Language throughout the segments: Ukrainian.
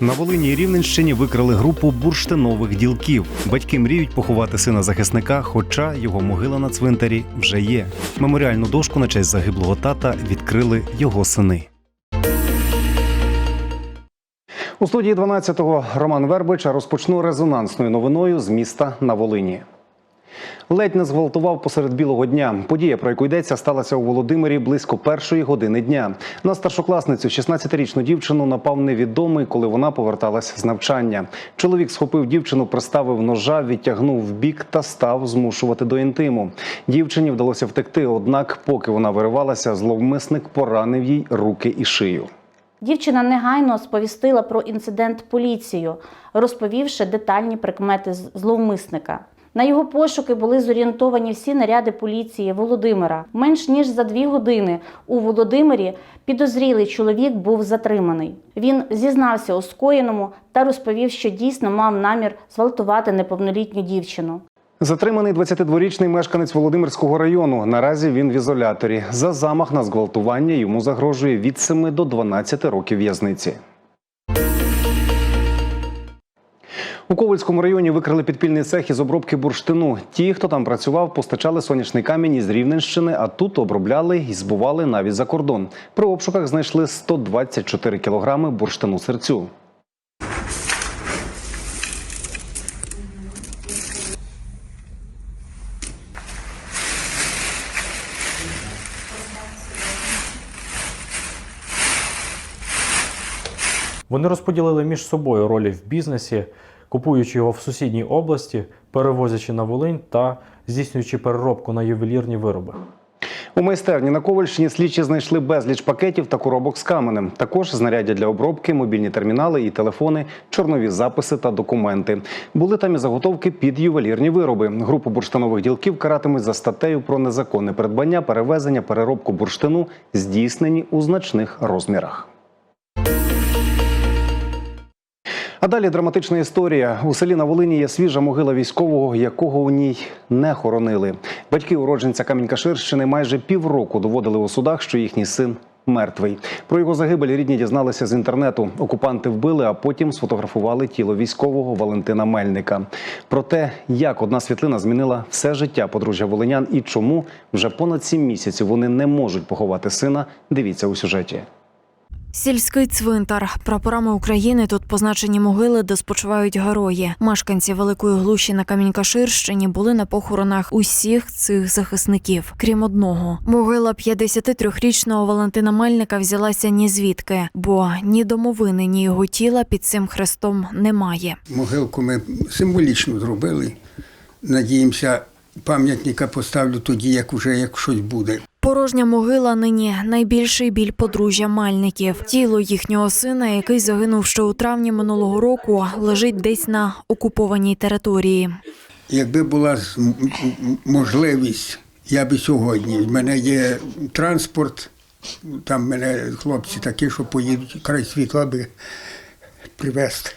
На Волині і Рівненщині викрали групу бурштинових ділків. Батьки мріють поховати сина захисника, хоча його могила на цвинтарі вже є. Меморіальну дошку на честь загиблого тата відкрили його сини. У студії 12-го Роман Вербича розпочну резонансною новиною з міста на Волині. Ледь не зґвалтував посеред білого дня. Подія, про яку йдеться, сталася у Володимирі близько першої години дня. На старшокласницю, 16-річну дівчину, напав невідомий, коли вона поверталась з навчання. Чоловік схопив дівчину, приставив ножа, відтягнув в бік та став змушувати до інтиму. Дівчині вдалося втекти, однак, поки вона виривалася, зловмисник поранив їй руки і шию. Дівчина негайно сповістила про інцидент поліцію, розповівши детальні прикмети зловмисника. На його пошуки були зорієнтовані всі наряди поліції Володимира. Менш ніж за дві години у Володимирі підозрілий чоловік був затриманий. Він зізнався у скоєному та розповів, що дійсно мав намір зґвалтувати неповнолітню дівчину. Затриманий 22-річний мешканець Володимирського району. Наразі він в ізоляторі. За замах на зґвалтування йому загрожує від 7 до 12 років в'язниці. У Ковальському районі викрили підпільний цех із обробки бурштину. Ті, хто там працював, постачали сонячний камінь із Рівненщини, а тут обробляли і збували навіть за кордон. При обшуках знайшли 124 кілограми бурштину серцю. Вони розподілили між собою ролі в бізнесі, купуючи його в сусідній області, перевозячи на Волинь та здійснюючи переробку на ювелірні вироби. У майстерні на Ковальщині слідчі знайшли безліч пакетів та коробок з каменем. Також знаряддя для обробки, мобільні термінали і телефони, чорнові записи та документи. Були там і заготовки під ювелірні вироби. Групу бурштинових ділків каратимуть за статтею про незаконне придбання, перевезення, переробку бурштину, здійснені у значних розмірах. А далі драматична історія. У селі на Волині є свіжа могила військового, якого у ній не хоронили. Батьки уродженця Камінь-Каширщини майже півроку доводили у судах, що їхній син мертвий. Про його загибель рідні дізналися з інтернету. Окупанти вбили, а потім сфотографували тіло військового Валентина Мельника. Про те, як одна світлина змінила все життя подружжя волинян і чому вже понад сім місяців вони не можуть поховати сина. Дивіться у сюжеті. Сільський цвинтар. Прапорами України тут позначені могили, де спочивають герої. Мешканці Великої Глуші на Камінькаширщині були на похоронах усіх цих захисників, крім одного. Могила 53-річного Валентина Мельника взялася ні звідки, бо ні домовини, ні його тіла під цим хрестом немає. Могилку ми символічно зробили. Надіємося, пам'ятника поставлю тоді, як уже як щось буде. Порожня могила нині найбільший біль подружжя Мальників. Тіло їхнього сина, який загинув ще у травні минулого року, лежить десь на окупованій території. Якби була можливість, я би сьогодні. В мене є транспорт, там в мене хлопці такі, що поїдуть край світла би привезти.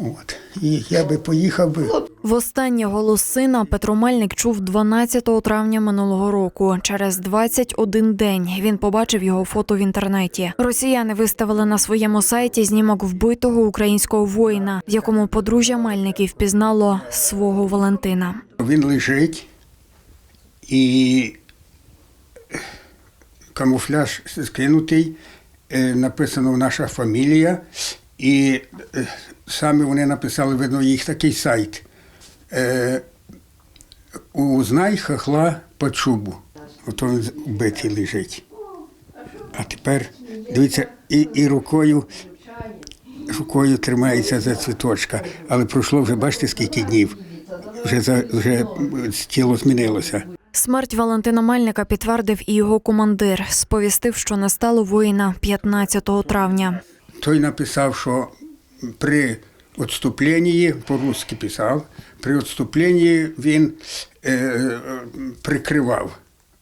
От. І я би поїхав би. Востаннє голос сина Петро Мельник чув 12 травня минулого року. Через 21 день він побачив його фото в інтернеті. Росіяни виставили на своєму сайті знімок вбитого українського воїна, в якому подружжя Мельників впізнало свого Валентина. Він лежить і камуфляж скинутий, е, написано наша фамілія, і е, самі вони написали, видно, їх такий сайт. Е, Узнай хахла по чубу. Ото він вбитий лежить. А тепер дивіться, і, і рукою, рукою тримається за цвіточка. Але пройшло вже, бачите, скільки днів. Вже, за- вже тіло змінилося. Смерть Валентина Мельника підтвердив і його командир. Сповістив, що не стало воїна 15 травня. Той написав, що при відступленні, по-русски писав, при відступленні він е, е, прикривав,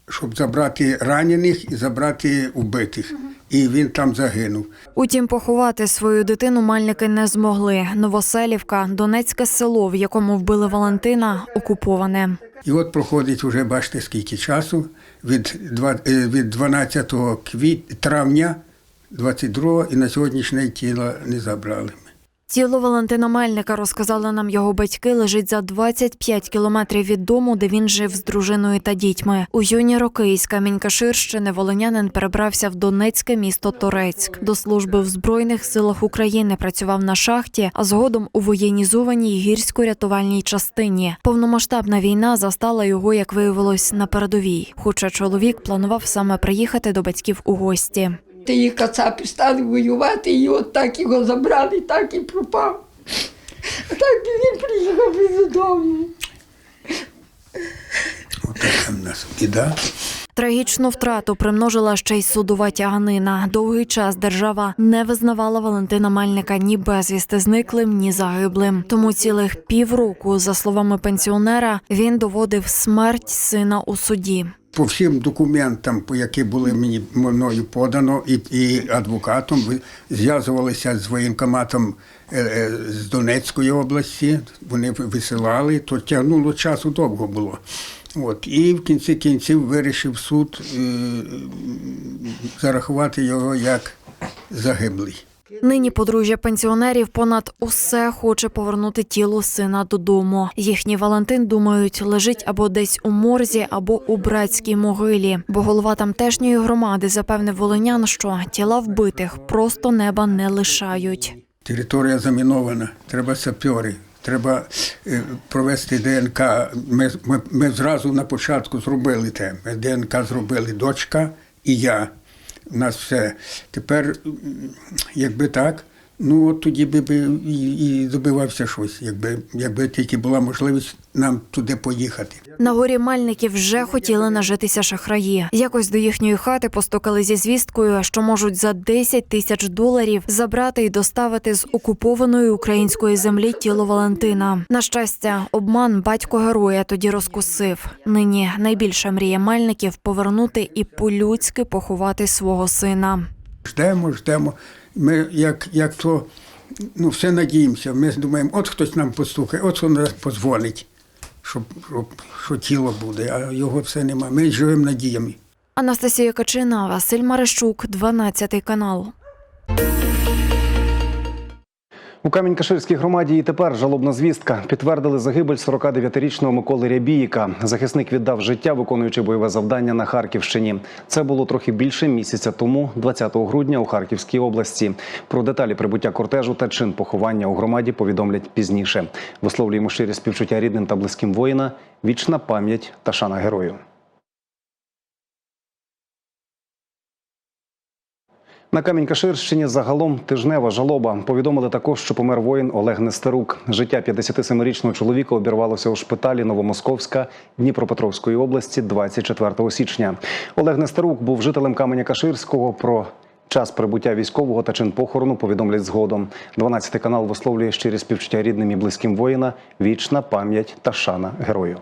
щоб забрати ранених і забрати убитих. І він там загинув. Утім, поховати свою дитину мальники не змогли. Новоселівка, Донецьке село, в якому вбили Валентина, окуповане. І от проходить вже, бачите, скільки часу, від, е, від 12 квіт, травня 22-го і на сьогоднішнє тіло не забрали. Тіло Валентина Мельника, розказали нам його батьки, лежить за 25 кілометрів від дому, де він жив з дружиною та дітьми. У юні роки із Камінь-Каширщини волинянин перебрався в Донецьке місто Торецьк. До служби в Збройних силах України працював на шахті, а згодом у воєнізованій гірсько-рятувальній частині. Повномасштабна війна застала його, як виявилось, на передовій. Хоча чоловік планував саме приїхати до батьків у гості. Ті кацапи стали воювати, і от так його забрали, так і пропав. А так він приїхав і додому. Отака в нас біда. Трагічну втрату примножила ще й судова тяганина. Довгий час держава не визнавала Валентина Мельника ні безвісти зниклим, ні загиблим. Тому цілих півроку, за словами пенсіонера, він доводив смерть сина у суді. По всім документам, які були мені мною подано, і, і адвокатом, зв'язувалися з воєнкоматом е, е, з Донецької області. Вони висилали, то тягнуло часу довго було. От, і в кінці кінців вирішив суд е, зарахувати його як загиблий. Нині подружжя пенсіонерів понад усе хоче повернути тіло сина додому. Їхній Валентин думають, лежить або десь у морзі, або у братській могилі. Бо голова тамтешньої громади запевнив волинян, що тіла вбитих просто неба не лишають. Територія замінована, треба сапьори, треба е, провести ДНК. Ми, ми, ми зразу на початку зробили те. Ми ДНК зробили дочка і я. У нас все. Тепер, якби так, ну от тоді би, і, і добивався щось, якби, якби тільки була можливість нам туди поїхати. На горі Мельників вже хотіли нажитися шахраї. Якось до їхньої хати постукали зі звісткою, що можуть за 10 тисяч доларів забрати і доставити з окупованої української землі тіло Валентина. На щастя, обман батько героя тоді розкусив. Нині найбільша мрія Мельників повернути і по-людськи поховати свого сина. Ждемо, ждемо. Ми як, як то ну, все надіємося. Ми думаємо, от хтось нам постукає, от хто нас позвонить, щоб, щоб, що тіло буде, а його все немає. Ми живемо надіями. Анастасія Качина, Василь Марищук, 12 канал. У Камінь-Каширській громаді і тепер жалобна звістка. Підтвердили загибель 49-річного Миколи Рябіїка. Захисник віддав життя, виконуючи бойове завдання на Харківщині. Це було трохи більше місяця тому, 20 грудня, у Харківській області. Про деталі прибуття кортежу та чин поховання у громаді повідомлять пізніше. Висловлюємо щирі співчуття рідним та близьким воїна. Вічна пам'ять та шана герою. На Камінь-Каширщині загалом тижнева жалоба. Повідомили також, що помер воїн Олег Нестерук. Життя 57-річного чоловіка обірвалося у шпиталі Новомосковська Дніпропетровської області 24 січня. Олег Нестерук був жителем Каменя-Каширського. Про час прибуття військового та чин похорону повідомлять згодом. 12 канал висловлює щирі співчуття рідним і близьким воїна. Вічна пам'ять та шана герою.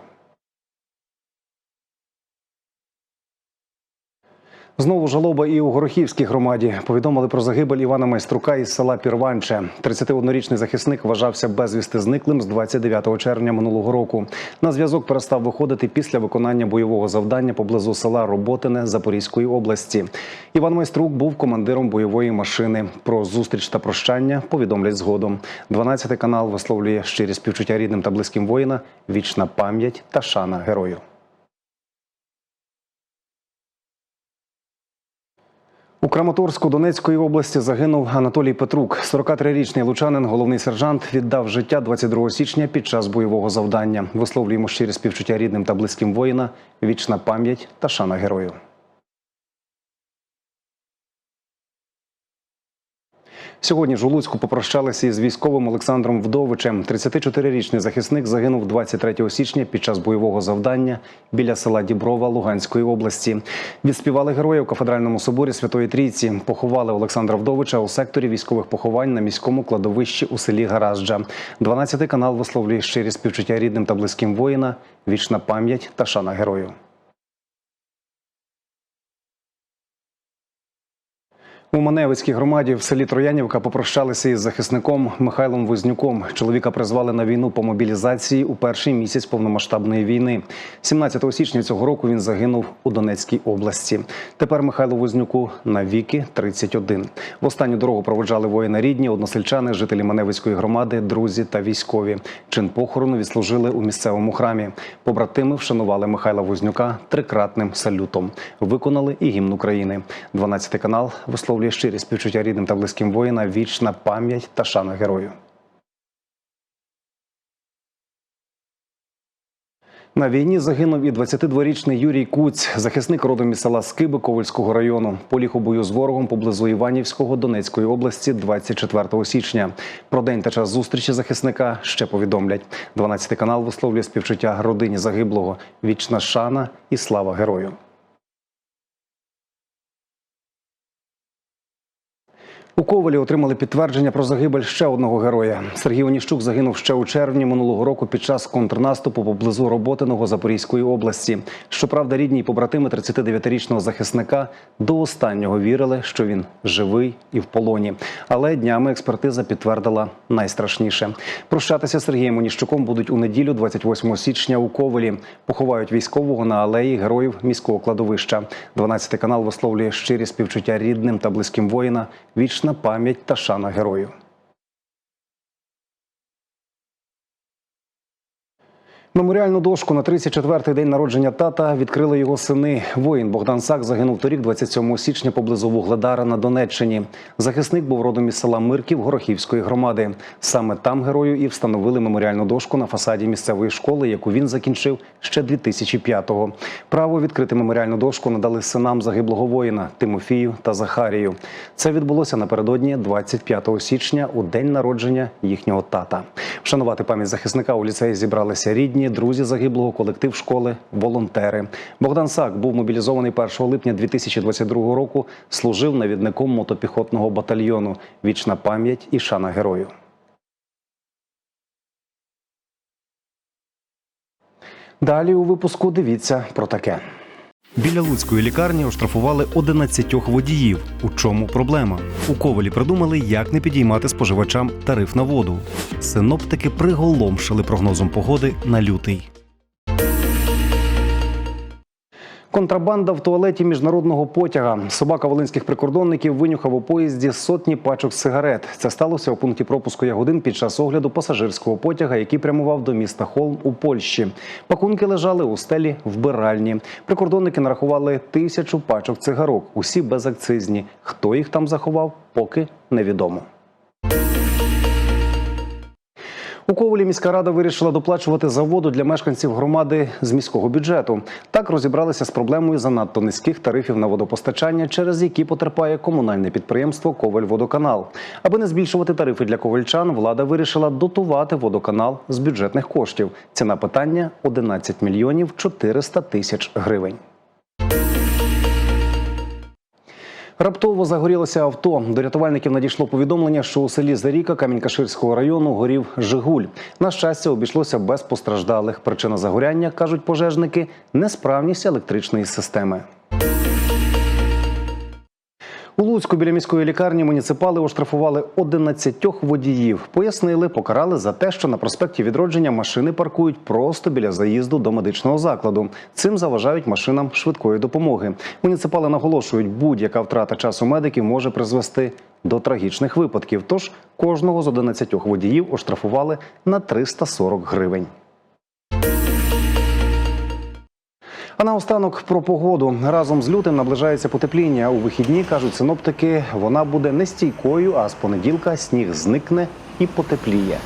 Знову жалоба і у Горохівській громаді повідомили про загибель Івана Майструка із села Пірванче. 31-річний захисник вважався безвісти зниклим з 29 червня минулого року. На зв'язок перестав виходити після виконання бойового завдання поблизу села Роботине Запорізької області. Іван Майструк був командиром бойової машини. Про зустріч та прощання повідомлять згодом. 12 канал висловлює щирі співчуття рідним та близьким воїна. Вічна пам'ять та шана герою. У Краматорську Донецької області загинув Анатолій Петрук. 43-річний лучанин, головний сержант, віддав життя 22 січня під час бойового завдання. Висловлюємо щирі співчуття рідним та близьким воїна. Вічна пам'ять та шана герою. Сьогодні ж у Луцьку попрощалися із військовим Олександром Вдовичем. 34-річний захисник загинув 23 січня під час бойового завдання біля села Діброва Луганської області. Відспівали героя у кафедральному соборі Святої Трійці. Поховали Олександра Вдовича у секторі військових поховань на міському кладовищі у селі Гаражджа. 12 канал висловлює щирі співчуття рідним та близьким воїна. Вічна пам'ять та шана герою. У Маневицькій громаді в селі Троянівка попрощалися із захисником Михайлом Вознюком. Чоловіка призвали на війну по мобілізації у перший місяць повномасштабної війни. 17 січня цього року він загинув у Донецькій області. Тепер Михайлу Вознюку на віки 31. В останню дорогу проводжали воїна рідні, односельчани, жителі Маневицької громади, друзі та військові. Чин похорону відслужили у місцевому храмі. Побратими вшанували Михайла Вознюка трикратним салютом. Виконали і гімн України. 12 канал висловлює щирі співчуття рідним та близьким воїна, вічна пам'ять та шана герою. На війні загинув і 22-річний Юрій Куць, захисник родом із села Скиби Ковальського району. Поліг у бою з ворогом поблизу Іванівського Донецької області 24 січня. Про день та час зустрічі захисника ще повідомлять. 12 канал висловлює співчуття родині загиблого. Вічна шана і слава герою. У Ковалі отримали підтвердження про загибель ще одного героя. Сергій Оніщук загинув ще у червні минулого року під час контрнаступу поблизу Роботиного Запорізької області. Щоправда, рідні й побратими 39-річного захисника до останнього вірили, що він живий і в полоні. Але днями експертиза підтвердила найстрашніше. Прощатися Сергієм Оніщуком будуть у неділю, 28 січня, у Ковалі. Поховають військового на алеї героїв міського кладовища. 12 канал висловлює щирі співчуття рідним та близьким воїна. Вічна пам'ять та шана герою. Меморіальну дошку на 34-й день народження тата відкрили його сини. Воїн Богдан Сак загинув торік, 27 січня, поблизу Вугледара на Донеччині. Захисник був родом із села Мирків Горохівської громади. Саме там герою і встановили меморіальну дошку на фасаді місцевої школи, яку він закінчив ще 2005-го. Право відкрити меморіальну дошку надали синам загиблого воїна Тимофію та Захарію. Це відбулося напередодні 25 січня у день народження їхнього тата. Вшанувати пам'ять захисника у ліцеї зібралися рідні, друзі загиблого, колектив школи, волонтери. Богдан Сак був мобілізований 1 липня 2022 року. Служив навідником мотопіхотного батальйону. Вічна пам'ять і шана герою. Далі у випуску дивіться про таке. Біля Луцької лікарні оштрафували 11 водіїв. У чому проблема? У Ковалі придумали, як не підіймати споживачам тариф на воду. Синоптики приголомшили прогнозом погоди на лютий. Контрабанда в туалеті міжнародного потяга. Собака волинських прикордонників винюхав у поїзді сотні пачок сигарет. Це сталося у пункті пропуску Ягодин під час огляду пасажирського потяга, який прямував до міста Холм у Польщі. Пакунки лежали у стелі вбиральні. Прикордонники нарахували тисячу пачок цигарок. Усі безакцизні. Хто їх там заховав, поки невідомо. У Ковалі міська рада вирішила доплачувати за воду для мешканців громади з міського бюджету. Так розібралися з проблемою занадто низьких тарифів на водопостачання, через які потерпає комунальне підприємство Ковальводоканал. Аби не збільшувати тарифи для ковальчан, влада вирішила дотувати водоканал з бюджетних коштів. Ціна питання 11 мільйонів 400 тисяч гривень. Раптово загорілося авто. До рятувальників надійшло повідомлення, що у селі Заріка Камінь-Каширського району горів Жигуль. На щастя, обійшлося без постраждалих. Причина загоряння, кажуть пожежники, несправність електричної системи. У Луцьку біля міської лікарні муніципали оштрафували 11 водіїв. Пояснили, покарали за те, що на проспекті відродження машини паркують просто біля заїзду до медичного закладу. Цим заважають машинам швидкої допомоги. Муніципали наголошують, будь-яка втрата часу медиків може призвести до трагічних випадків. Тож кожного з 11 водіїв оштрафували на 340 гривень. А наостанок про погоду. Разом з лютим наближається потепління. У вихідні кажуть синоптики, вона буде нестійкою, а з понеділка сніг зникне і потепліє.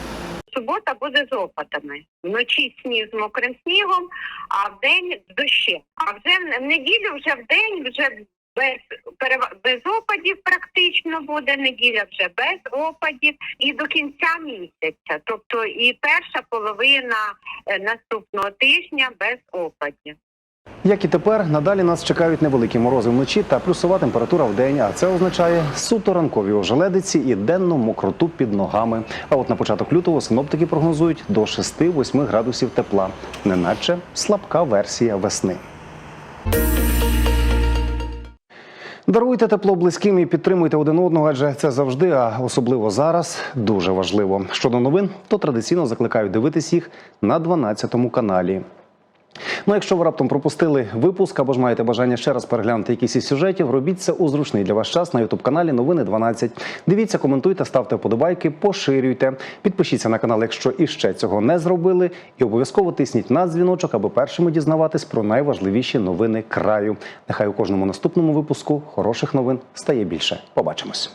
Субота буде з опадами. Вночі сніг з мокрим снігом, а в день дощі. А вже в неділю, вже в день, вже без без опадів практично буде. Неділя вже без опадів і до кінця місяця. Тобто і перша половина е, наступного тижня без опадів. Як і тепер, надалі нас чекають невеликі морози вночі та плюсова температура в день. А це означає суто ранкові ожеледиці і денну мокроту під ногами. А от на початок лютого синоптики прогнозують до 6-8 градусів тепла, неначе слабка версія весни. Даруйте тепло близьким і підтримуйте один одного, адже це завжди, а особливо зараз, дуже важливо. Щодо новин, то традиційно закликаю дивитись їх на 12 каналі. Ну, якщо ви раптом пропустили випуск або ж маєте бажання ще раз переглянути якісь із сюжетів, робіть це у зручний для вас час на ютуб каналі Новини 12. Дивіться, коментуйте, ставте вподобайки, поширюйте. Підпишіться на канал, якщо іще цього не зробили, і обов'язково тисніть на дзвіночок, аби першими дізнаватись про найважливіші новини краю. Нехай у кожному наступному випуску хороших новин стає більше. Побачимось.